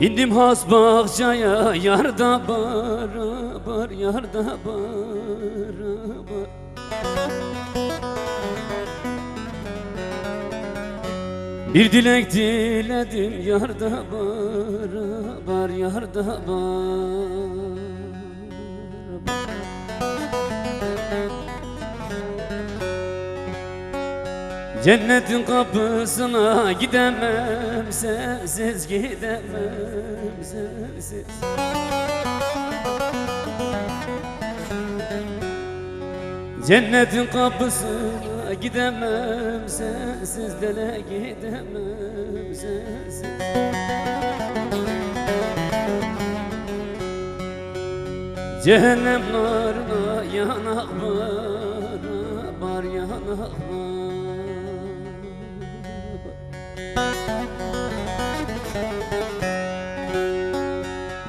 İndim has bahçeye yarda bara bar yarda bara bar. Bir dilek diledim yarda bara bar yarda bara Cennetin kapısına gidemem sensiz gidemem sensiz Cennetin kapısına gidemem sensiz dele gidemem sensiz Cehennem narına yanak var, var yanak var.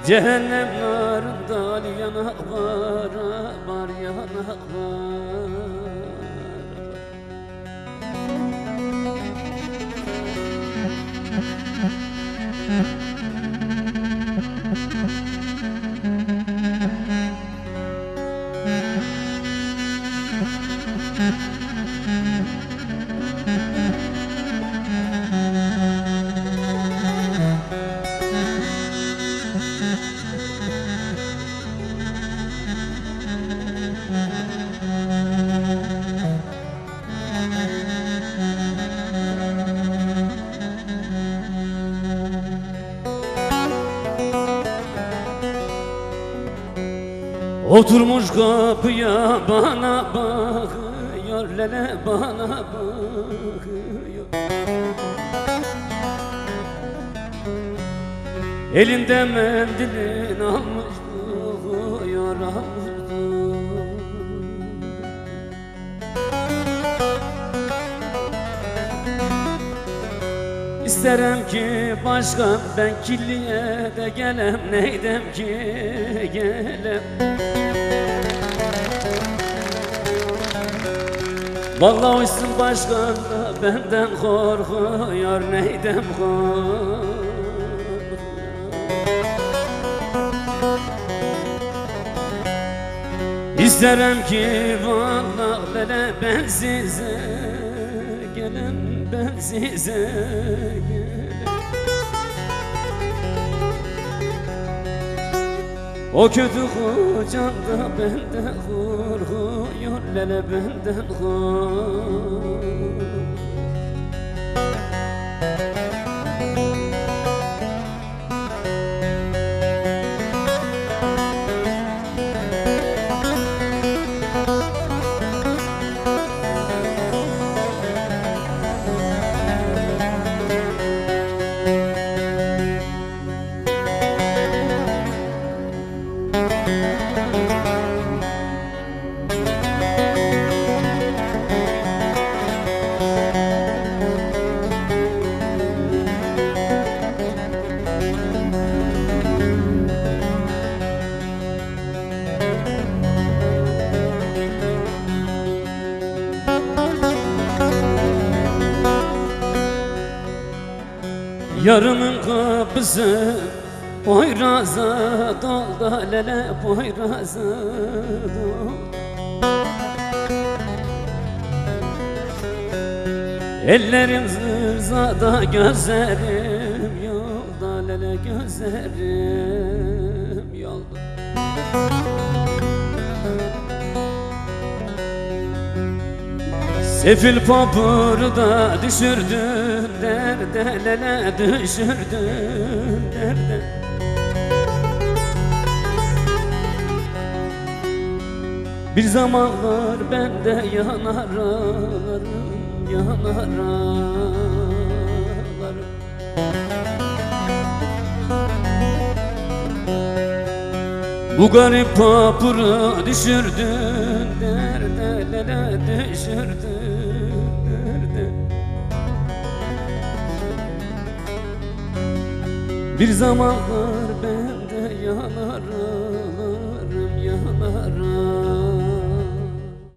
Cehennem narında yanak var, var yanak var. Oturmuş kapıya bana bakıyor lele bana bakıyor. Elinde mendilin almış İsterim ki başkan ben killiye de gelem neydem ki gelem? Vallahi uysun başkan da benden korkuyor neydem korkuyor? İsterim ki vallahi lele ben size gelem ben size O kötü kocam da benden korkuyor lele benden korkuyor Yarımın kapısı Poyraza dolda lele Poyraza dolda Ellerim zırzada gözlerim yolda lele gözlerim yolda Sefil papuru da düşürdün derde lele düşürdün derde Bir zamanlar ben de yanar ağlarım yanar ağlarım Bu garip papuru düşürdün derde lele düşürdün Bir zamanlar ben de yanar ağlarım yanar ağlarım